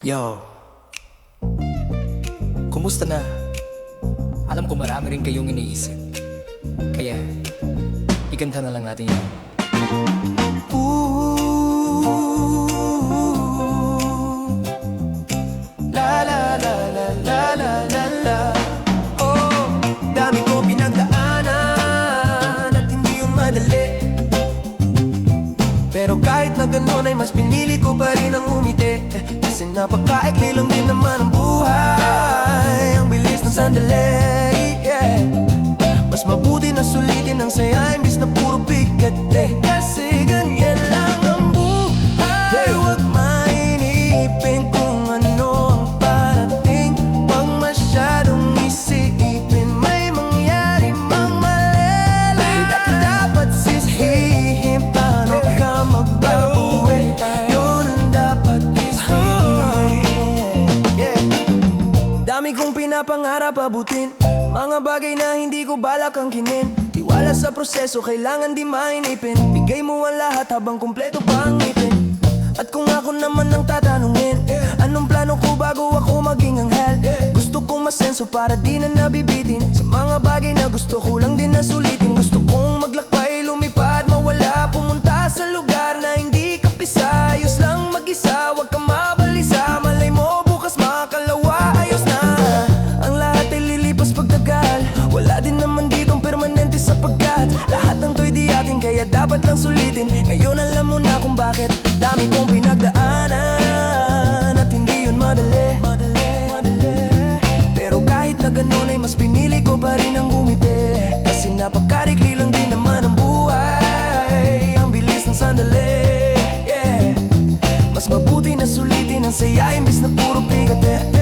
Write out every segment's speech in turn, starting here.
Yo. Kumusta na? Alam ko marami rin kayong iniisip. Kaya, ikanta na lang natin yan. Ooh. La la la la la la la la Oh, dami ko pinagdaanan At hindi yung madali pero kahit na ganun ay mas pinili ko pa rin napakaikli lang din naman ang buhay Ang bilis ng sandali yeah. Mas mabuti na sulitin ang saya Imbis na puro bigat pinapangarap abutin. Mga bagay na hindi ko balak ang kinin Tiwala sa proseso, kailangan di mainipin. Bigay mo ang lahat habang kumpleto pa ang ngipin. At kung ako naman ang tatanungin Anong plano ko bago ako maging anghel? Gusto kong masenso para di na nabibitin. Sa mga bagay na gusto ko lang din na sulitin. Gusto kong kaya dapat lang sulitin. Ngayon alam mo na kung bakit. Dami kong pinagdaanan At hindi yun madali. Pero kahit na ganun ay mas pinili ko pa rin ang umiti. Kasi napakarikli lang din naman ang buhay. Ang bilis ng sandali. Yeah. Mas mabuti na sulitin ang saya Imbis na puro bigat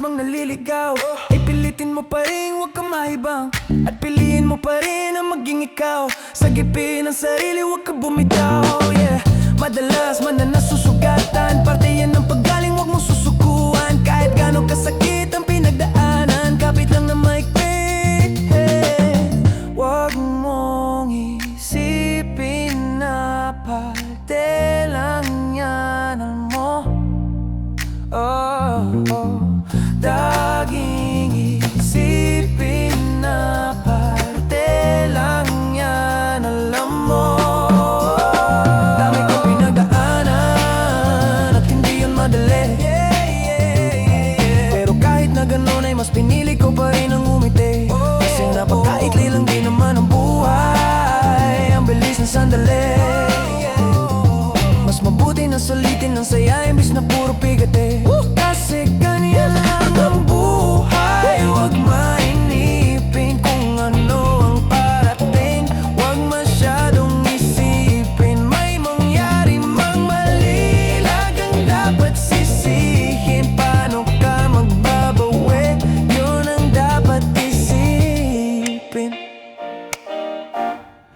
mang naliligaw. Ay pilitin mo pa rin huwag kang mahibang. At piliin mo pa rin ang maging ikaw. Sa gipin ng sarili huwag ka bumitaw yeah. Madalas man na nasusugatan Pinili ko pa rin ang umiti Kasi napakaikli lang din naman ang buhay. Ang bilis ng sandali. Mas mabuti na sulitin ang saya Imbis na puro pigate.